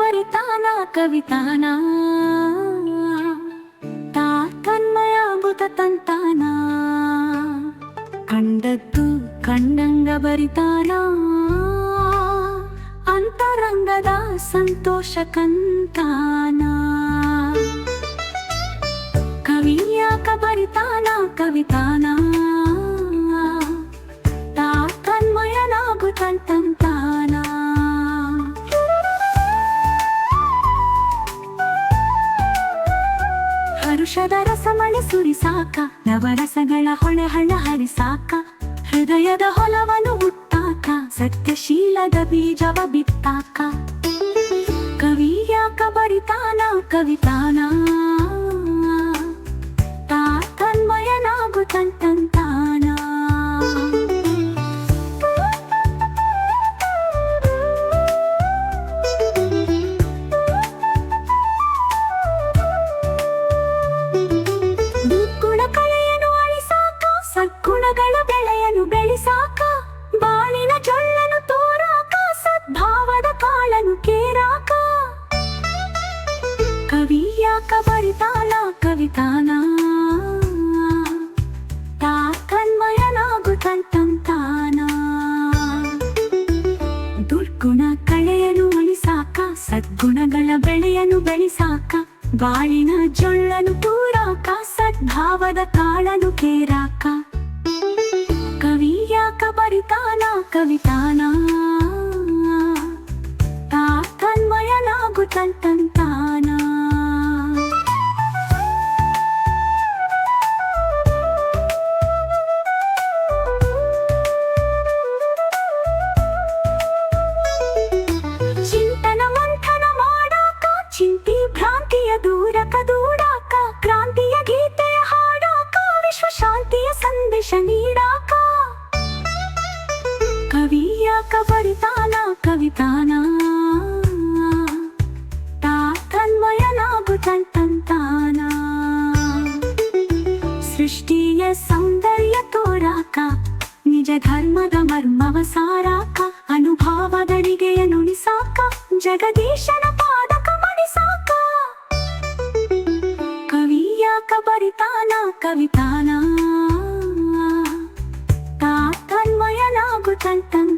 ಬರಿತಾನ ಕವಿತಾನ ತಾ ತನ್ಮಯಾಭುತ ತಂತಾನ ಕಂಡದ್ದು ಕಂಡಂಗ ಬರಿತಾನ ಅಂತರಂಗದ ಸಂತೋಷ ಹರುಷದ ರಸಮಳೆ ಸುರಿಸಾಕ ನವರಸಗಳ ಹೊಳೆ ಹರಿ ಹರಿಸಾಕ ಹೃದಯದ ಹೊಲವನ್ನು ಹುಟ್ಟಾಕ. ಸತ್ಯಶೀಲದ ಬೀಜವ ಬಿತ್ತಾಕ. ಕವಿಯಾಕ ಬರಿತಾನ? ಕವಿತಾನ ಕವಿಯಾಕ ಬರಿತಾನ ಕವಿತಾನ ತಾ ತನ್ಮಯನಾಗುತ್ತಂತಾನ ದುರ್ಗುಣ ಕಳೆಯನು ಅಳಿಸಾಕ ಸದ್ಗುಣಗಳ ಬೆಳೆಯನು ಬೆಳೆಸಾಕ ಬಾಳಿನ ಜೊಳ್ಳನು ತೂರಾಕ ಸದ್ಭಾವದ ಕಾಳನು ಕೇರಾಕ ಕವಿಯಾಕ ಬರಿತಾನ ಕವಿತಾನ ತಾ ತನ್ಮಯನಾಗುತ್ತಂತಾನ ಸಂದೇಶ ನೀಡಾಕ ಕವಿಯಾಕ ಬರಿತಾನ ಕವಿತಾನ ತಾ ತನ್ಮಯನಾಗುತ್ತಂತಾನ ಸೃಷ್ಟಿಯ ಸೌಂದರ್ಯ ತೋರಾಕ ನಿಜ ಧರ್ಮದ ಮರ್ಮವ ಸಾರಾಕ ಅನುಭಾವದಡಿಗೆಯ ನುಡಿಸಾಕ ಜಗದೀಶನ ಪಾದಕ ಮಣಿಸಾಕ ಕವಿಯಾಕ ಬರಿತಾನ ಕವಿತಾನ tan tan